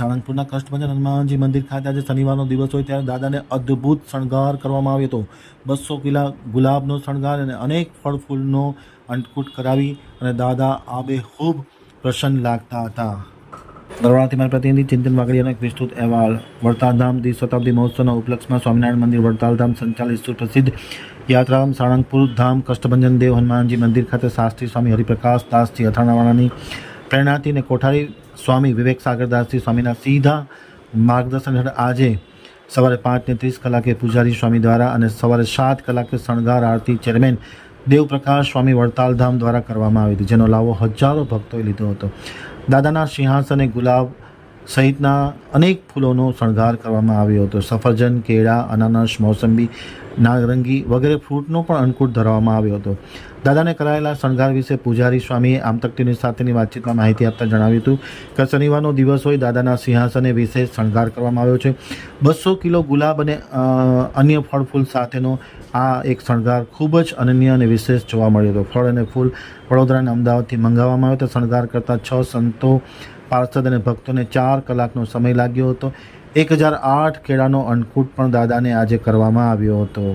સાળંગપુરના કષ્ટભંજન હનુમાનજી મંદિર ખાતે આજે શનિવારનો દિવસ હોય ત્યારે દાદાને અદ્ભુત શણગાર કરવામાં આવ્યો હતો. બસો કિલા ગુલાબનો શણગાર અને અનેક ફળ ફૂલનો અંટકૂટ કરાવી અને દાદા આબેહૂબ પ્રસન્ન લાગતા હતા. નવરાત્રી મારા પ્રતિનિધિ ચિંતન વાગડીયાનો એક વિસ્તૃત અહેવાલ. વડતાલધામ શતાબ્દી મહોત્સવના ઉપલક્ષમાં સ્વામિનારાયણ મંદિર, વડતાલધામ સંચાલિત સુપ્રસિદ્ધ યાત્રાધામ, સાળંગપુર ધામ, કષ્ટભંજન દેવ હનુમાનજી મંદિર ખાતે શાસ્ત્રી સ્વામી હરિપ્રકાશ દાસજી અથાણાવાળાની પ્રેરણાથી અને કોઠારી સ્વામી વિવેક સાગરદાસજી સ્વામીના સીધા માર્ગદર્શન હેઠળ આજે સવારે પાંચને ત્રીસ કલાકે પૂજારી સ્વામી દ્વારા અને સવારે સાત કલાકે શણગાર આરતી ચેરમેન દેવપ્રકાશ સ્વામી વડતાલધામ દ્વારા કરવામાં આવી હતી, જેનો લાવો હજારો ભક્તોએ લીધો હતો. દાદાના સિંહાસને ગુલાબ સહિતના અનેક ફૂલોનો શણગાર કરવામાં આવ્યો હતો. સફરજન, કેળા, અનાનસ, મોસંબી, નારંગી વગેરે ફ્રૂટનો પણ અંકુટ ધરવામાં આવ્યો હતો. દાદાને કરાયેલા શણગાર વિશે પૂજારી સ્વામીએ આમતકટીની સાથેની વાતચીતમાં માહિતી આપતા જણાવ્યું હતું કે શનિવારનો દિવસ હોય દાદાના સિંહાસને વિશેષ શણગાર કરવામાં આવ્યો છે. બસો કિલો ગુલાબ અને અન્ય ફળ ફૂલ સાથેનો આ એક શણગાર ખૂબ જ અનન્ય અને વિશેષ જોવા મળ્યો હતો. ફળ અને ફૂલ વડોદરા અને અમદાવાદથી મંગાવવામાં આવ્યો હતો. શણગાર કરતા છ સંતો પાર્ષદ અને ભક્તોને ચાર કલાકનો સમય લાગ્યો હતો. એક હજાર આઠ કેળાનો અન્નકૂટ પણ દાદાને આજે કરવામાં આવ્યો હતો.